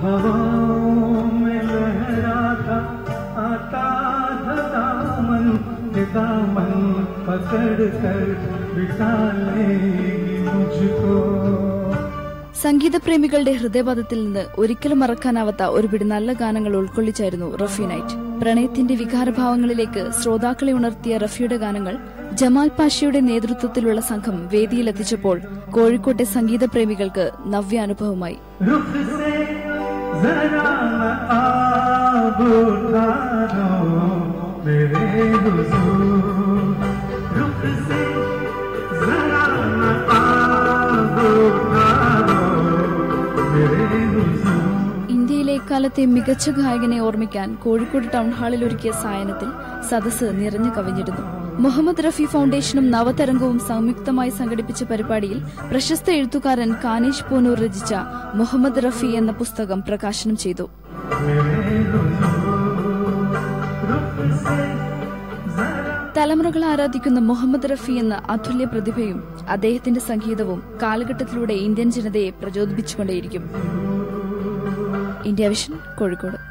हवाओं में लहराता आता था दामन के दामन पकड़ कर बिठा लेगी मुझको സംഗീതപ്രേമികളുടെ ഹൃദയപഥത്തിൽ നിന്ന് ഒരിക്കലും മറക്കാനാവാത്ത ഒരുപിടി നല്ല ഗാനങ്ങൾ ഉൾക്കൊള്ളിച്ചായിരുന്നു റഫി നൈറ്റ് പ്രണയത്തിന്റെ വികാരഭാവങ്ങളിലേക്ക് ശ്രോതാക്കളെ ഉണർത്തിയ റഫിയുടെ ഗാനങ്ങൾ ജമാൽ പാഷയുടെ നേതൃത്വത്തിലുള്ള സംഘം വേദിയിലെത്തിച്ചപ്പോൾ കോഴിക്കോട്ടെ സംഗീതപ്രേമികൾക്ക് നവ്യാനുഭവമായി रुख से जरा न आब उठा दो मेरे हुजूर रुख से जरा न आब उठा दो मेरे हुजूर ഇന്ത്യയിലെ കാലത്തെ മികച്ച ഗായകനെ ഓർമ്മിക്കാൻ കോഴിക്കോട് ടൗൺ ഹാളിൽ ഒരുക്കിയ സായനത്തിൽ സദസ്സ് നിറഞ്ഞു കവിഞ്ഞിരുന്നു മുഹമ്മദ് റഫി ഫൗണ്ടേഷനും നവതരംഗവും സംയുക്തമായി സംഘടിപ്പിച്ച പരിപാടിയിൽ പ്രശസ്ത എഴുത്തുകാരൻ കാനേഷ് പൂനൂർ രചിച്ച മുഹമ്മദ് റഫി എന്ന പുസ്തകം പ്രകാശനം ചെയ്തു. തലമുറകൾ ആരാധിക്കുന്ന മുഹമ്മദ് റഫി എന്ന അതുല്യ പ്രതിഭയും അദ്ദേഹത്തിന്റെ സംഗീതവും കാലഘട്ടത്തിലൂടെ ഇന്ത്യൻ ജനതയെ പ്രചോദിപ്പിച്ചുകൊണ്ടേയിരിക്കും. India vision Kozhikode.